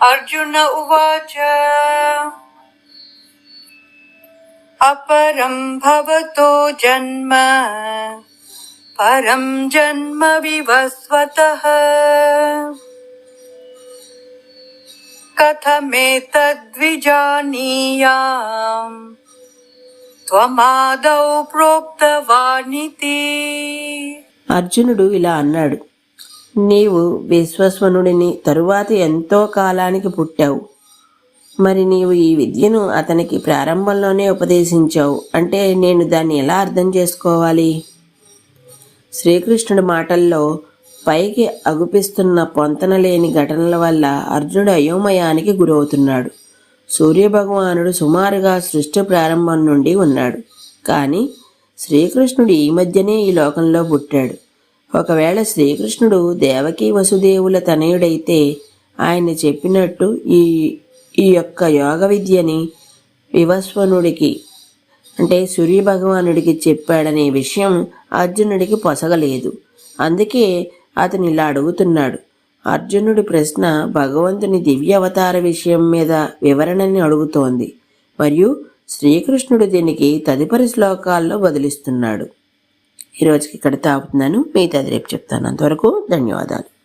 अर्जुन उवाच अपरं भवतो जन्म परं जन्म विवस्वतः कथमेतद्विजानीयाम् त्वमादौ प्रोक्तवानिति అర్జునుడు ఇలా అన్నాడు నీవు విశ్వస్వనుడిని తరువాత ఎంతో కాలానికి పుట్టావు. మరి నీవు ఈ విద్యను అతనికి ప్రారంభంలోనే ఉపదేశించావు. అంటే నేను దాన్ని ఎలా అర్థం చేసుకోవాలి? శ్రీకృష్ణుడి మాటల్లో పైకి అగుపిస్తున్న పొంతన లేని ఘటనల వల్ల అర్జునుడు అయోమయానికి గురవుతున్నాడు. సూర్యభగవానుడు సుమారుగా సృష్టి ప్రారంభం నుండి ఉన్నాడు. కానీ శ్రీకృష్ణుడు ఈ మధ్యనే ఈ లోకంలో పుట్టాడు. ఒకవేళ శ్రీకృష్ణుడు దేవకీ వసుదేవుల తనయుడైతే ఆయన చెప్పినట్టు ఈ ఈ యొక్క యోగ విద్యని వివస్వనుడికి అంటే సూర్య భగవానుడికి చెప్పాడనే విషయం అర్జునుడికి పొసగలేదు. అందుకే అతను ఇలా అడుగుతున్నాడు. అర్జునుడి ప్రశ్న భగవంతుని దివ్య అవతార విషయం మీద వివరణని అడుగుతోంది. మరియు శ్రీకృష్ణుడు దీనికి తదుపరి శ్లోకాల్లో బదిలిస్తున్నాడు. ఈరోజుకి ఇక్కడ తాగుతున్నాను. మిగతాది రేపు చెప్తాను. అంతవరకు ధన్యవాదాలు.